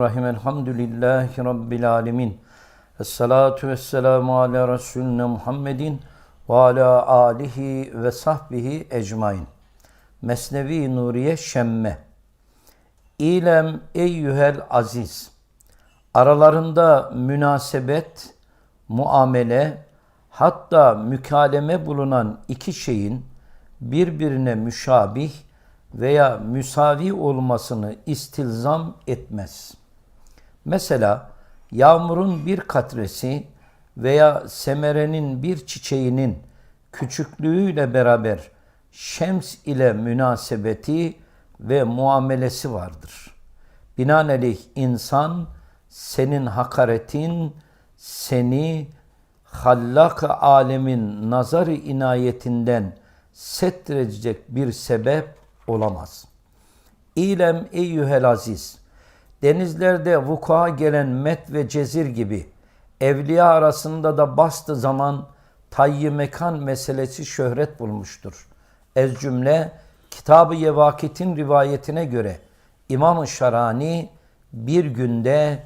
Rahim elhamdülillahi rabbil alemin. Esselatu vesselamu ala Resulüne Muhammedin ve ala alihi ve sahbihi ecmain. Mesnevi Nuriye Şemme. İlem eyyühel aziz. Aralarında münasebet, muamele, hatta mükaleme bulunan iki şeyin birbirine müşabih veya müsavi olmasını istilzam etmez. Mesela yağmurun bir katresi veya semerenin bir çiçeğinin küçüklüğüyle beraber şems ile münasebeti ve muamelesi vardır. Binaenaleyh insan senin hakaretin seni hallak alemin nazarı inayetinden setredecek bir sebep olamaz. İlem eyyühel aziz, denizlerde vuku'a gelen met ve cezir gibi evliya arasında da bastı zaman tayyi mekan meselesi şöhret bulmuştur. Ez cümle Kitab-ı Yevakit'in rivayetine göre İmam-ı Şarani bir günde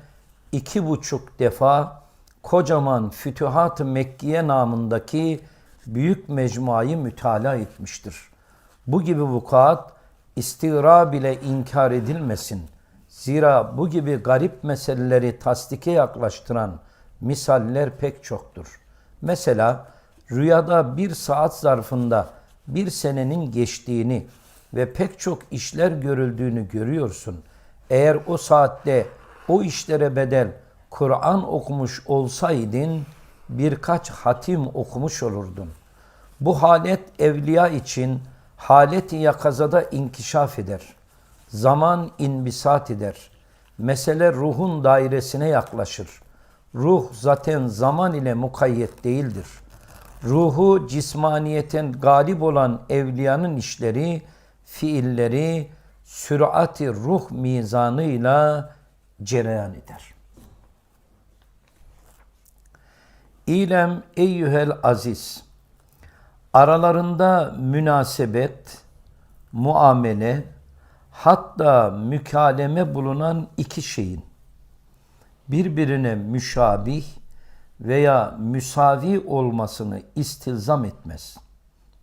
iki buçuk defa kocaman Fütühat-ı Mekkiye namındaki büyük mecmuayı mütalaa etmiştir. Bu gibi vukuat istira bile inkar edilmesin. Zira bu gibi garip meseleleri tasdike yaklaştıran misaller pek çoktur. Mesela rüyada bir saat zarfında bir senenin geçtiğini ve pek çok işler görüldüğünü görüyorsun. Eğer o saatte o işlere bedel Kur'an okumuş olsaydın birkaç hatim okumuş olurdun. Bu halet evliya için haleti yakazada inkişaf eder. Zaman inbisat eder. Mesele ruhun dairesine yaklaşır. Ruh zaten zaman ile mukayyet değildir. Ruhu cismaniyeten galip olan evliyanın işleri, fiilleri, sürati ruh mizanıyla cereyan eder. İlem eyyühel aziz. Aralarında münasebet, muamele, hatta mükaleme bulunan iki şeyin birbirine müşabih veya müsavi olmasını istilzam etmez.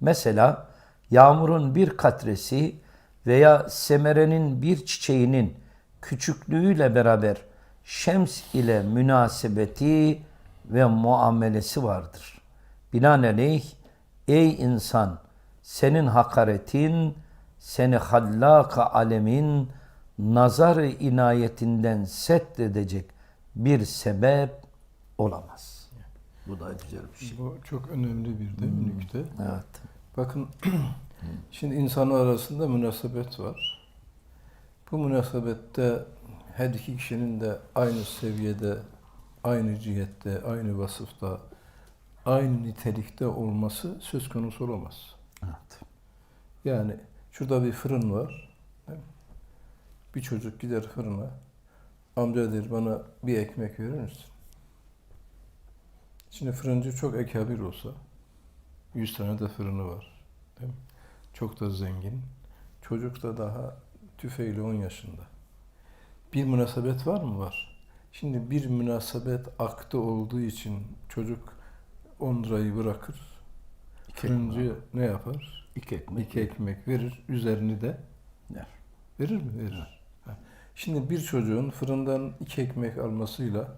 Mesela yağmurun bir katresi veya semerenin bir çiçeğinin küçüklüğüyle beraber şems ile münasebeti ve muamelesi vardır. Binaenaleyh ey insan senin hakaretin seni hallaka alemin nazar inayetinden setredecek bir sebep olamaz. Bu da güzel bir şey. Bu çok önemli bir de bir nükte. Evet. Bakın şimdi insanlar arasında münasebet var. Bu münasebette her iki kişinin de aynı seviyede, aynı cihette, aynı vasıfta, aynı nitelikte olması söz konusu olamaz. Evet. Yani şurada bir fırın var. Bir çocuk gider fırına. Amca der bana bir ekmek verir misin? Şimdi fırıncı çok ekabir olsa, 100 tane de fırını var. Değil mi? Çok da zengin. Çocuk da daha tüfeğiyle 10 yaşında. Bir münasebet var mı? Var. Şimdi bir münasebet aktı olduğu için çocuk 10 lirayı bırakır. Fırıncı ne yapar? İki ekmek. İki ekmek verir. Üzerini de Der. verir mi? Verir. Ha. Şimdi bir çocuğun fırından iki ekmek almasıyla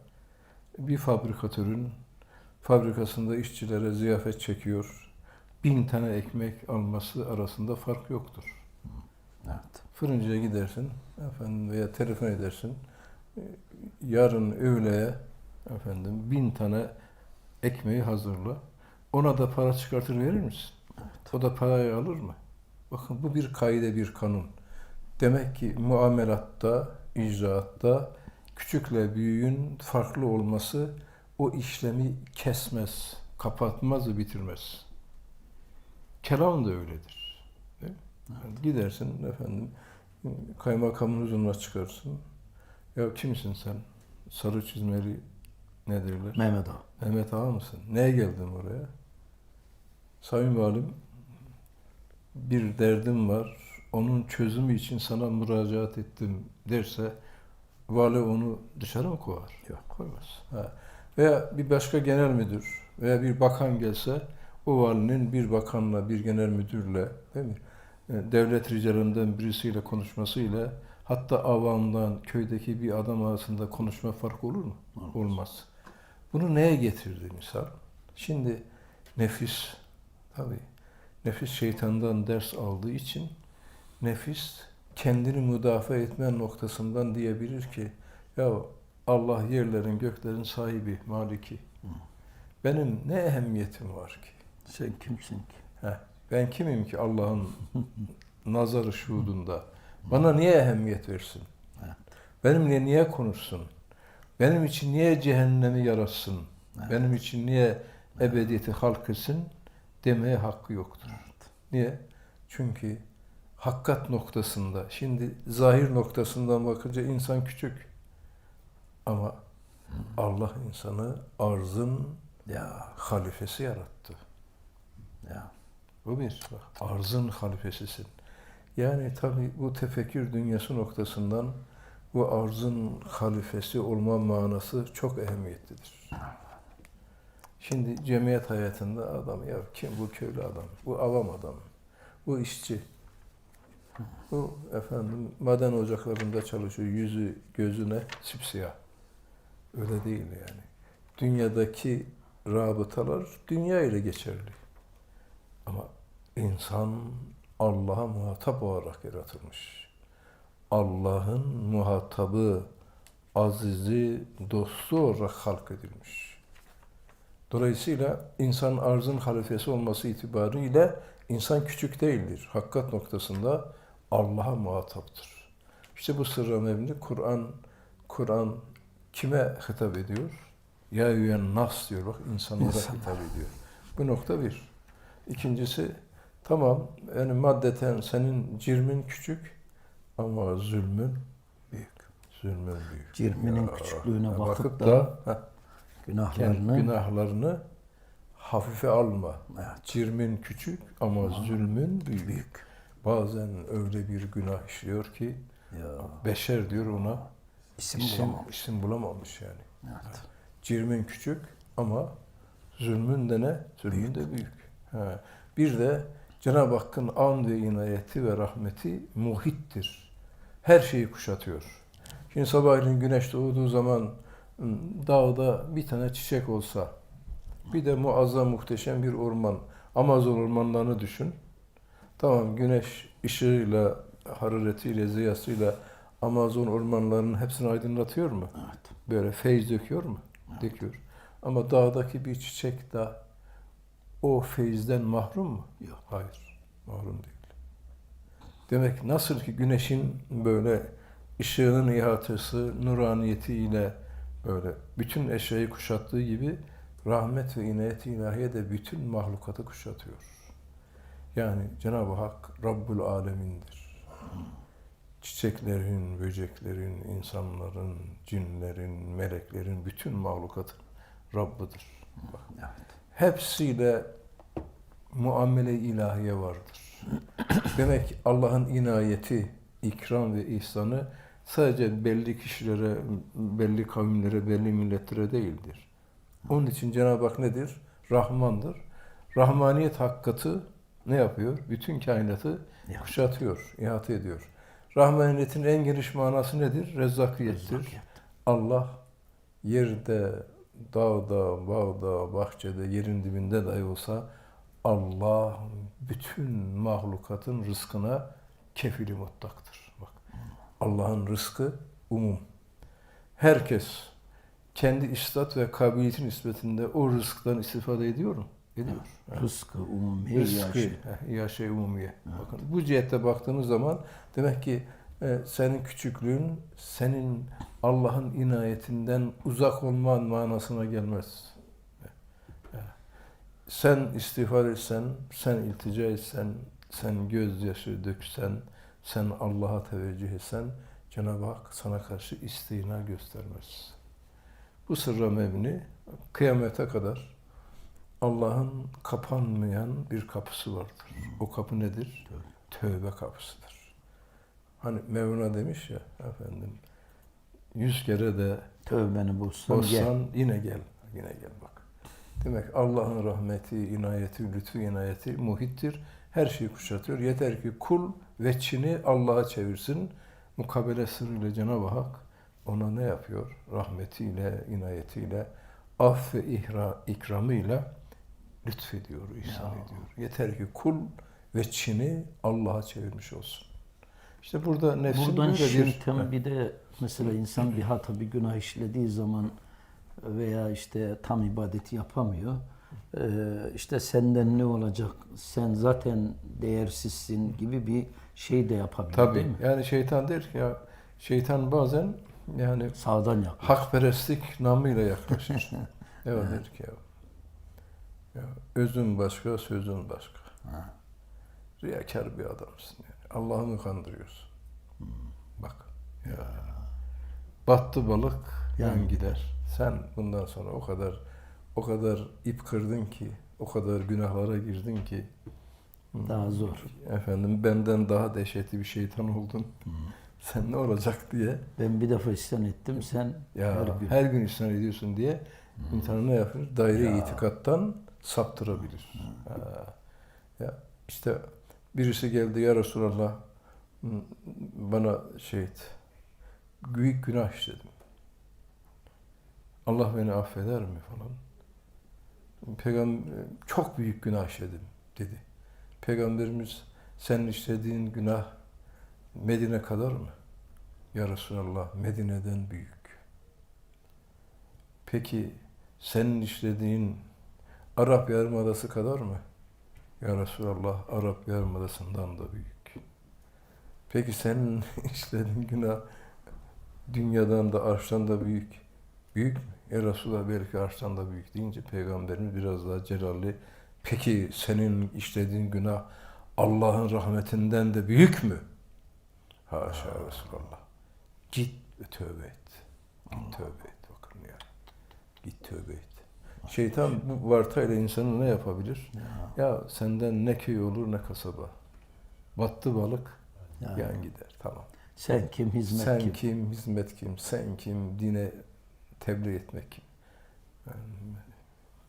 bir fabrikatörün fabrikasında işçilere ziyafet çekiyor. Bin tane ekmek alması arasında fark yoktur. Evet. Fırıncıya gidersin efendim veya telefon edersin. e, Yarın öğleye efendim bin tane ekmeği hazırla. Ona da para çıkartır verir misin? O da parayı alır mı? Bakın bu bir kaide, bir kanun. Demek ki muamelatta, icraatta küçükle büyüğün farklı olması o işlemi kesmez, kapatmaz ve bitirmez. Kelam da öyledir. Değil mi? Yani gidersin efendim kaymakamın huzuruna çıkarsın. Ya kimsin sen? Sarı çizmeli ne derler? Mehmet Ağa. Mehmet Ağa mısın? Neye geldin oraya? Sayın Valim, bir derdim var. Onun çözümü için sana müracaat ettim derse vali onu dışarı mı kovar? Yok. Koymaz. Ha. Veya bir başka genel müdür veya bir bakan gelse o valinin bir bakanla, bir genel müdürle değil mi? E, Devlet ricalından birisiyle konuşmasıyla hatta avamdan, köydeki bir adam arasında konuşma farkı olur mu? Olmaz. Bunu neye getirdi misal? Şimdi nefis tabii nefis şeytandan ders aldığı için nefis kendini müdafaa etme noktasından diyebilir ki ya Allah yerlerin göklerin sahibi, maliki. Benim ne ehemmiyetim var ki? Sen kimsin ki? Heh, ben kimim ki Allah'ın nazarı şuhudunda? Bana niye ehemmiyet versin? Benimle niye konuşsun? Benim için niye cehennemi yaratsın? Benim için niye ebediyeti halk etsin? Demeye hakkı yoktur. Niye? Çünkü hakkat noktasında, şimdi zahir noktasından bakınca insan küçük. Ama Allah insanı arzın Ya, halifesi yarattı. ya. Bu bir. Bak, arzın halifesisin. Yani tabi bu tefekkür dünyası noktasından bu arzın halifesi olma manası çok ehemmiyetlidir. Şimdi cemiyet hayatında adam ya kim bu köylü adam, bu avam adam, bu işçi, bu efendim maden ocaklarında çalışıyor, yüzü gözüne sipsiyah. Öyle değil yani. Dünyadaki rabıtalar dünya ile geçerli. Ama insan Allah'a muhatap olarak yaratılmış. Allah'ın muhatabı, azizi, dostu olarak halk edilmiş. Dolayısıyla insan arzın halifesi olması itibariyle insan küçük değildir. Hakkat noktasında Allah'a muhataptır. İşte bu sırra mebni Kur'an Kur'an kime hitap ediyor? Ya yüyen nas diyor bak insanlara İnsanlara. hitap ediyor. Bu nokta bir. İkincisi tamam yani maddeten senin cirmin küçük ama zulmün Büyük. zulmün büyük. Cirminin Ya, küçüklüğüne bakıp bakıp da da günahlarını günahlarını hafife alma. Evet. Cirmin küçük ama zulmün büyük. büyük. Bazen öyle bir günah işliyor ki Ya, beşer diyor ona isim, isim, bulamamış. isim bulamamış yani. Evet. Cirmin küçük ama zulmün de ne? Zulmün de büyük. Ha. Bir de Cenab-ı Hakk'ın an ve inayeti ve rahmeti muhittir. Her şeyi kuşatıyor. Şimdi sabahleyin güneş doğduğu zaman dağda bir tane çiçek olsa, bir de muazzam muhteşem bir orman, Amazon ormanlarını düşün. Tamam güneş ışığıyla, hararetiyle, ziyasıyla Amazon ormanlarının hepsini aydınlatıyor mu? Evet. böyle feyz döküyor mu? Döküyor. Ama dağdaki bir çiçek de o feyizden mahrum mu? Yok. Hayır, mahrum değil. Demek nasıl ki güneşin böyle ışığının ihatesi, nuraniyetiyle böyle bütün eşyayı kuşattığı gibi rahmet ve inayet-i ilahiye de bütün mahlukatı kuşatıyor. Yani Cenab-ı Hak Rabbul Alemin'dir çiçeklerin, böceklerin, insanların, cinlerin, meleklerin, bütün mahlukatın Rabbıdır. Bak, Evet. Hepsiyle muamele ilahiye vardır. Demek Allah'ın inayeti, ikram ve ihsanı sadece belli kişilere, belli kavimlere, belli milletlere değildir. Onun için Cenab-ı Hak nedir? Rahmandır. Rahmaniyet hakikati ne yapıyor? Bütün kainatı kuşatıyor, ihate ediyor. Rahmaniyetin en geniş manası nedir? Rezzakiyettir. Rezzakiyet. Allah yerde, dağda, bağda, bahçede, yerin dibinde dahi olsa Allah bütün mahlukatın rızkına kefili mutlaktır. Allah'ın rızkı umum. Herkes kendi istat ve kabiliyetin nispetinde o rızktan istifade ediyor mu? Ediyor. Evet. Rızkı, umumi, Rızkı, yaşı. heh, yaşa umumiye. Bakın bu cihette baktığımız zaman demek ki e, senin küçüklüğün senin Allah'ın inayetinden uzak olman manasına gelmez. E, Sen istiğfar etsen, sen iltica etsen, sen gözyaşı döksen, sen Allah'a teveccüh etsen Cenab-ı Hak sana karşı istina göstermez. Bu sırra mebni kıyamete kadar Allah'ın kapanmayan bir kapısı vardır. O kapı nedir? Tövbe kapısıdır. Hani Mevlana demiş ya efendim yüz kere de Tövbeni bozsan gel. bozsan yine gel. Yine gel bak. Demek Allah'ın rahmeti, inayeti, lütfu, inayeti muhittir. Her şeyi kuşatıyor. Yeter ki kul ve Çin'i Allah'a çevirsin. Mukabele sırrıyla Cenab-ı Hak ona ne yapıyor? Rahmetiyle, inayetiyle, af ve ihra, ikramıyla lütfediyor, ihsan Ya. ediyor. Yeter ki kul ve Çin'i Allah'a çevirmiş olsun. İşte burada nefsin Buradan böyle bir... bir de mesela insan bir hata bir günah işlediği zaman veya işte tam ibadeti yapamıyor. Ee, işte senden ne olacak? Sen zaten değersizsin gibi bir şey de yapabilir Tabii. değil mi? Yani şeytan der ki ya şeytan bazen yani Sağdan yap. hakperestlik namıyla yaklaşır. evet der ki ya, ya özün başka, sözün başka. Ha. Riyakar bir adamsın yani. Allah'ı mı kandırıyorsun? Bak. Ya. Battı balık yan gider. Sen bundan sonra o kadar o kadar ip kırdın ki, o kadar günahlara girdin ki Daha zor. efendim benden daha dehşetli bir şeytan oldun. Sen ne olacak diye Ben bir defa isyan ettim. Sen ya her her gün. gün, isyan ediyorsun diye insanı ne yapar? Daire itikattan saptırabilir. Ha. Ya işte birisi geldi ya Resulallah bana şey et. Büyük günah işledim. Allah beni affeder mi falan. Peygamber çok büyük günah işledim dedi. Peygamberimiz senin işlediğin günah Medine kadar mı? Ya Resulallah Medine'den büyük. Peki senin işlediğin Arap Yarımadası kadar mı? Ya Resulallah Arap Yarımadası'ndan da büyük. Peki senin işlediğin günah dünyadan da arştan da büyük. Büyük mü? Ya Resulallah belki arştan da büyük deyince Peygamberimiz biraz daha celalli. Peki senin işlediğin günah Allah'ın rahmetinden de büyük mü? Haşa Resulallah. Git tövbe et. Git tövbe et. Bakın ya. Git tövbe et. Şeytan bu vartayla insanı ne yapabilir? Ya, Ya senden ne köy olur ne kasaba. Battı balık ya. yan gider. Tamam. Sen kim, hizmet Sen kim? kim? hizmet kim? Sen kim, dine tebliğ etmek? Yani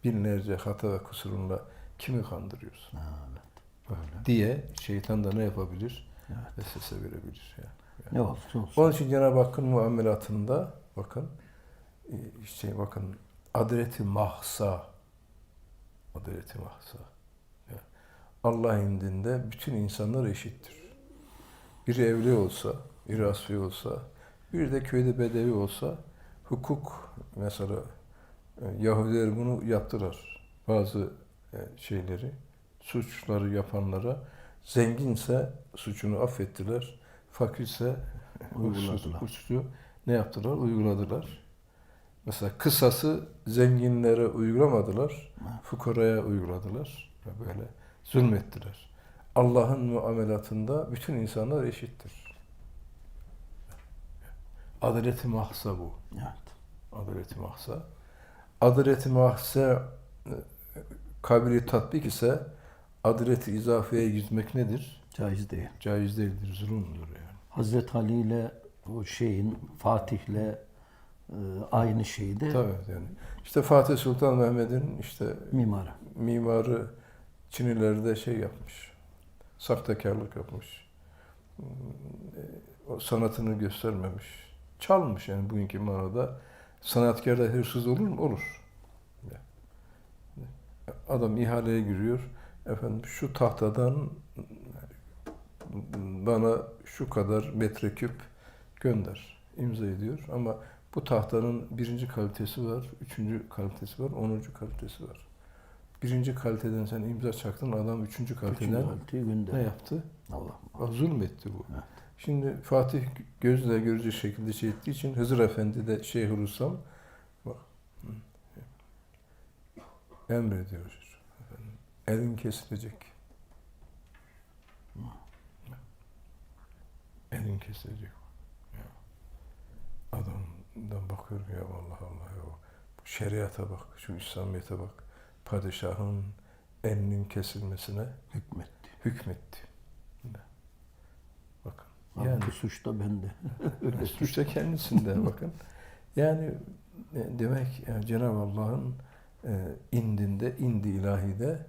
binlerce hata ve kusurunla kimi kandırıyorsun? Evet. Böyle. Diye şeytan da ne yapabilir? Evet. Vesvese verebilir. Ya. Ne olursa olsun. Onun için Cenab-ı Hakk'ın muamelatında bakın işte bakın adreti mahsa adreti mahsa. Allah indinde bütün insanlar eşittir. Biri evli olsa, biri asfi olsa, bir de köyde bedevi olsa hukuk mesela e, Yahudiler bunu yaptılar. Bazı e, şeyleri, suçları yapanlara zenginse suçunu affettiler, fakirse Uyguladılar. suçu ne yaptılar? Uyguladılar. Mesela kısası zenginlere uygulamadılar, fukaraya uyguladılar. Böyle zulmettiler. Allah'ın muamelatında bütün insanlar eşittir. Adaleti mahsa bu. Evet. Adaleti mahsa. Adaleti mahsa e, kabili tatbik ise adaleti izafeye gitmek nedir? Caiz değil. Caiz değildir, zulümdür yani. Hazreti Ali ile o şeyin Fatih'le e, aynı şeyde Tabii yani. İşte Fatih Sultan Mehmet'in işte mimarı. mimarı Çinilerde şey yapmış. Sahtekarlık yapmış. Hmm, e, O sanatını göstermemiş. Çalmış yani bugünkü manada. Sanatkar da hırsız olur mu? Olur. Adam ihaleye giriyor. Efendim şu tahtadan bana şu kadar metreküp gönder. İmza ediyor ama bu tahtanın birinci kalitesi var, üçüncü kalitesi var, onuncu kalitesi var. Birinci kaliteden sen imza çaktın, adam üçüncü kaliteden gönder. ne yaptı? Allah. Bak, Zulmetti bu. Evet. Şimdi Fatih gözle görecek şekilde şey ettiği için Hızır Efendi de Şeyhülislam bak hı, emrediyor. Efendim, elin kesilecek. Elin kesilecek. Adamdan bakıyor ya Allah Allah ya. Bu şeriata bak, şu İslamiyet'e bak. Padişahın elinin kesilmesine Hükmetti. hükmetti. Yani. Yani suç da bende. öyle suç da kendisinde bakın. Yani e, demek yani Cenab-ı Allah'ın e, indinde, indi ilahide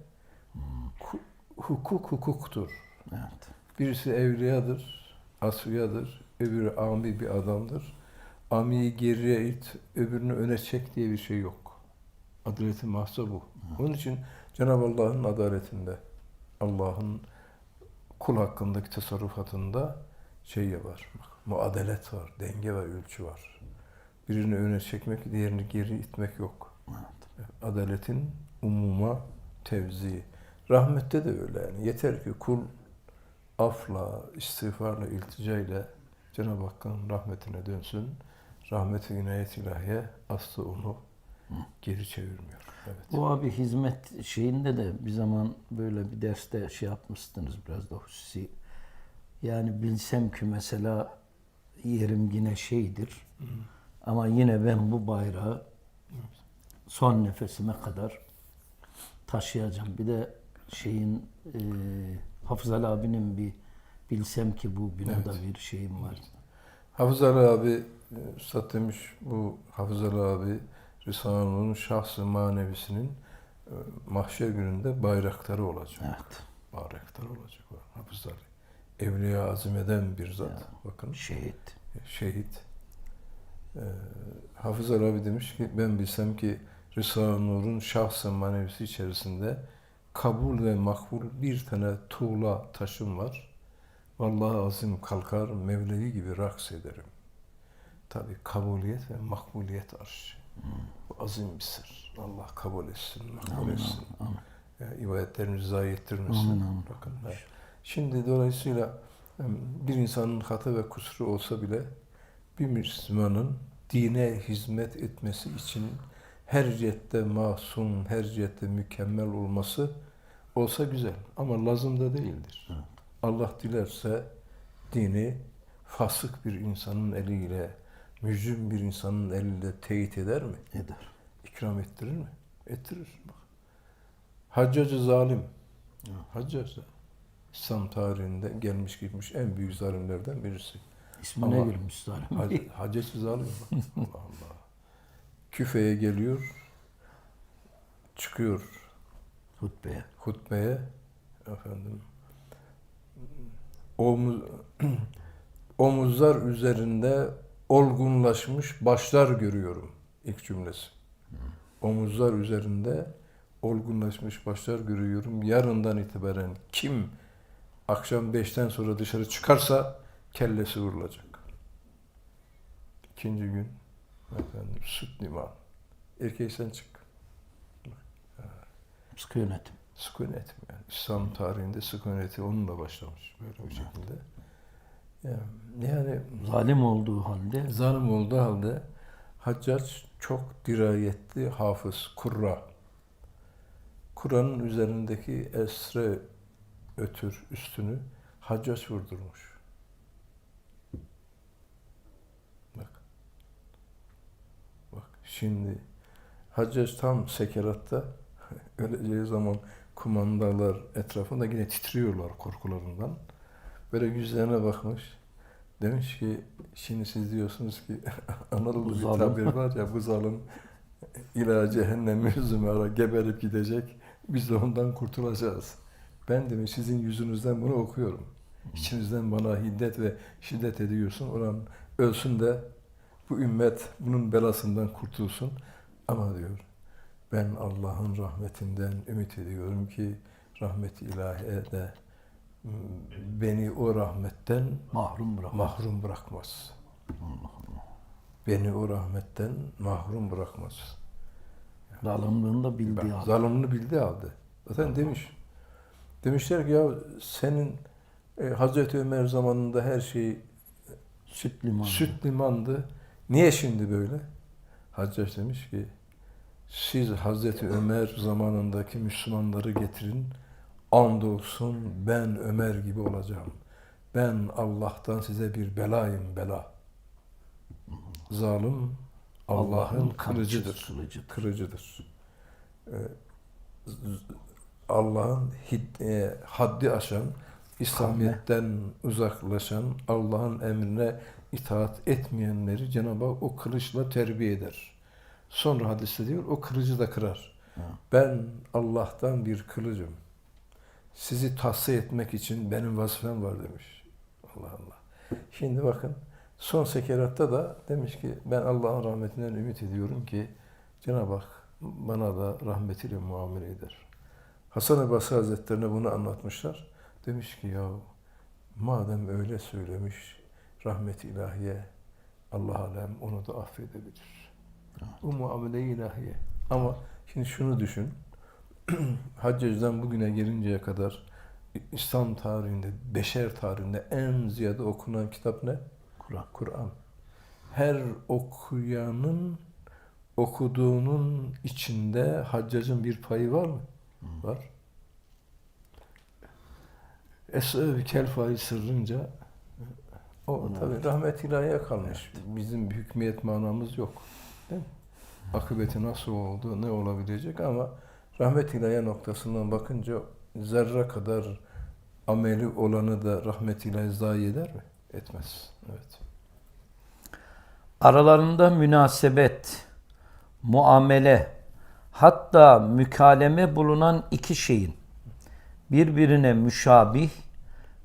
hu- hukuk hukuktur. Evet. Birisi evliyadır, asfiyadır, öbürü ami bir adamdır. Amiyi geriye it, öbürünü öne çek diye bir şey yok. Adaletin mahsa bu. Onun için Cenab-ı Allah'ın adaletinde, Allah'ın kul hakkındaki tasarrufatında şey var, bak, muadalet var, denge ve ölçü var. Birini öne çekmek, diğerini geri itmek yok. evet. Adaletin umuma tevzi. Rahmette de öyle yani. Yeter ki kul afla, istiğfarla, ilticayla Cenab-ı Hakk'ın rahmetine dönsün. Rahmet-i inayet ilahiye aslı onu geri çevirmiyor. Evet. Bu abi hizmet şeyinde de bir zaman böyle bir derste şey yapmıştınız biraz da hususi. Yani bilsem ki mesela yerim yine şeydir. Ama yine ben bu bayrağı son nefesime kadar taşıyacağım. Bir de şeyin e, Hafız Ali abinin bir bilsem ki bu binada bir şeyim var. Hafız Ali abi, e, Üstad demiş bu Hafız Ali abi Risale'nin şahsı manevisinin e, mahşer gününde bayraktarı olacak. Evet. Bayraktarı olacak o Hafız Ali. Evliya azimeden bir zat. Ya. Bakın. Şehit. şehit. Ee, Hafız Ali abi demiş ki ben bilsem ki Risale-i Nur'un şahsen manevisi içerisinde kabul ve makbul bir tane tuğla taşım var. Vallahi azim kalkar Mevlevi gibi raks ederim. Tabi kabuliyet ve makbuliyet arşı. Bu azim bir sır. Allah kabul etsin, makbul Amin, etsin. amin. Ya, ibadetlerimizi zayi ettirmesin. Amin, amin. Bakın. ha. Şimdi dolayısıyla bir insanın hata ve kusuru olsa bile bir Müslümanın dine hizmet etmesi için her cihette masum, her cihette mükemmel olması olsa güzel. Ama lazım da değildir. Evet. Allah dilerse dini fasık bir insanın eliyle, mücrim bir insanın eliyle teyit eder mi? Eder. İkram ettirir mi? Ettirir. Bak. Haccacı zalim. Haccac da İslam tarihinde gelmiş gitmiş en büyük zalimlerden birisi. İsmine Ama- girmiş zalim. Hac- Haccac zalim. Allah Allah. Küfe'ye geliyor, çıkıyor Hutbeye. hutbeye efendim omuz, omuzlar üzerinde olgunlaşmış başlar görüyorum ilk cümlesi. Omuzlar üzerinde olgunlaşmış başlar görüyorum. Yarından itibaren kim akşam beşten sonra dışarı çıkarsa kellesi vurulacak. İkinci gün efendim süt liman. Erkeği sen çık. Sıkı yönetim. Sükunet yani İslam tarihinde sükuneti onunla başlamış böyle bir şekilde. Yani, yani Zalim olduğu halde zalim olduğu halde Haccac çok dirayetli hafız, kurra. Kur'an'ın üzerindeki esre ötür üstünü Haccac vurdurmuş. Bak. Bak şimdi Haccac tam sekeratta öleceği zaman kumandalar etrafında yine titriyorlar korkularından. Böyle yüzlerine bakmış. Demiş ki şimdi siz diyorsunuz ki Bu Anadolu'da bir tabir var ya bu zalim ila cehennem zümera geberip gidecek. Biz de ondan kurtulacağız. Ben demiş sizin yüzünüzden bunu okuyorum. İçinizden bana hiddet ve şiddet ediyorsun. Olan ölsün de bu ümmet bunun belasından kurtulsun. Ama diyor ben Allah'ın rahmetinden ümit ediyorum ki rahmet ilahiye de m, beni o rahmetten mahrum bırak. mahrum bırakmaz. Beni o rahmetten mahrum bırakmaz. Zalimliğini de bildiği Ben, halde. zalimini bildiği halde. Zaten demiş. Demişler ki ya senin e, Hazreti Ömer zamanında her şey Süt limanı. süt limandı. Niye şimdi böyle? Haccac demiş ki siz Hazreti Ömer zamanındaki Müslümanları getirin. Andolsun ben Ömer gibi olacağım. Ben Allah'tan size bir belayım bela. Zalim Allah'ın kılıcıdır. kılıcıdır. Kırıcıdır. Ee, Allah'ın e, haddi aşan, İslamiyet'ten uzaklaşan, Allah'ın emrine itaat etmeyenleri Cenab-ı Hak o kılıçla terbiye eder. Sonra hadiste diyor, o kılıcı da kırar. Ben Allah'tan bir kılıcım. Sizi tahsiye etmek için benim vazifem var demiş. Allah Allah. Şimdi bakın son sekeratta da demiş ki ben Allah'ın rahmetinden ümit ediyorum ki Cenab-ı Hak bana da rahmetiyle muamele eder. Hasan-ı Basri Hazretlerine bunu anlatmışlar. Demiş ki ya madem öyle söylemiş rahmet ilahiye Allah alem onu da affedebilir. Bu muamele ilahiye. Ama şimdi şunu düşün. Haccacıdan bugüne gelinceye kadar İslam tarihinde, beşer tarihinde en ziyade okunan kitap ne? Kur'an. Kur'an. Her okuyanın okuduğunun içinde haccacın bir payı var mı? Var. Es-Ev Kelfa'yı sırrınca o Ona tabi evet. rahmet ilahiye kalmış. Bizim bir hükmiyet manamız yok. Değil mi? Akıbeti nasıl oldu, ne olabilecek ama rahmet ilahiye noktasından bakınca zerre kadar ameli olanı da rahmet ilahi zayi eder mi? Etmez. Evet. Aralarında münasebet, muamele, hatta mükaleme bulunan iki şeyin birbirine müşabih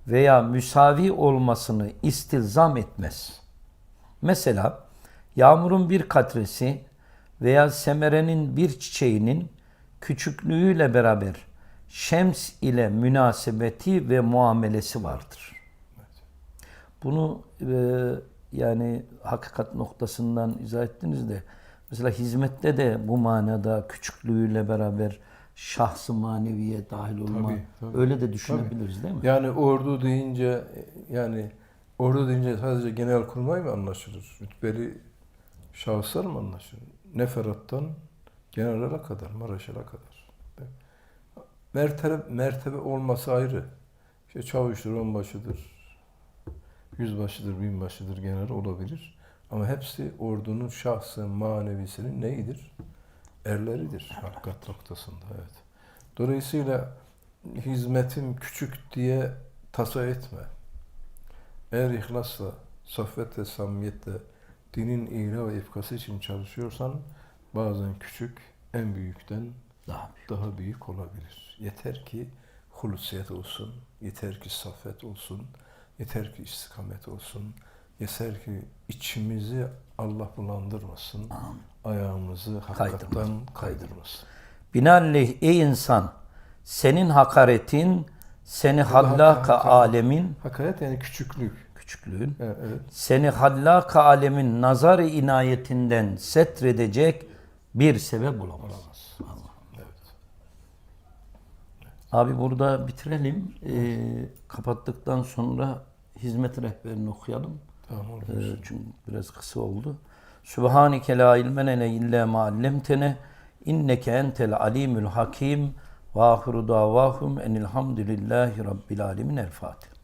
veya müsavi olmasını istilzam etmez. Mesela yağmurun bir katresi veya semerenin bir çiçeğinin küçüklüğüyle beraber şems ile münasebeti ve muamelesi vardır. Bunu e, yani hakikat noktasından izah ettiniz de mesela hizmette de bu manada küçüklüğüyle beraber şahsı maneviye dahil olma Tabii, tabii. öyle de düşünebiliriz değil mi? Yani ordu deyince yani ordu deyince sadece genel kurmay mı anlaşılır? Rütbeli şahıslar mı anlaşılır? Neferattan generale kadar, Maraşal'a kadar. Mertebe, mertebe olması ayrı. İşte çavuştur, onbaşıdır, yüzbaşıdır, binbaşıdır, general olabilir. Ama hepsi ordunun şahsı, manevisinin neyidir? Erleridir hakikat noktasında. Evet. Dolayısıyla hizmetim küçük diye tasa etme. Eğer ihlasla, saffet ve samimiyetle dinin iyiliği ve ifkası için çalışıyorsan bazen küçük en büyükten Daha büyük. daha büyük olabilir. Yeter ki hulusiyet olsun, yeter ki saffet olsun, yeter ki istikamet olsun, yeter ki içimizi Allah bulandırmasın, ayağımızı hakikaten Kaydırmasın. kaydırmasın. Binaenaleyh ey insan senin hakaretin seni hallaka hakaret- alemin Hakaret yani küçüklük. küçüklüğün Evet, evet. seni hallaka alemin nazar inayetinden setredecek bir sebep bulamaz. Evet. Abi burada bitirelim. Ee, kapattıktan sonra hizmet rehberini okuyalım. Tamam Ee, çünkü biraz kısa oldu. Sübhaneke la ilme lene illa ma allemtene inneke entel alimul hakim ve ahiru davahum enilhamdülillahi rabbil alemin el Fatiha.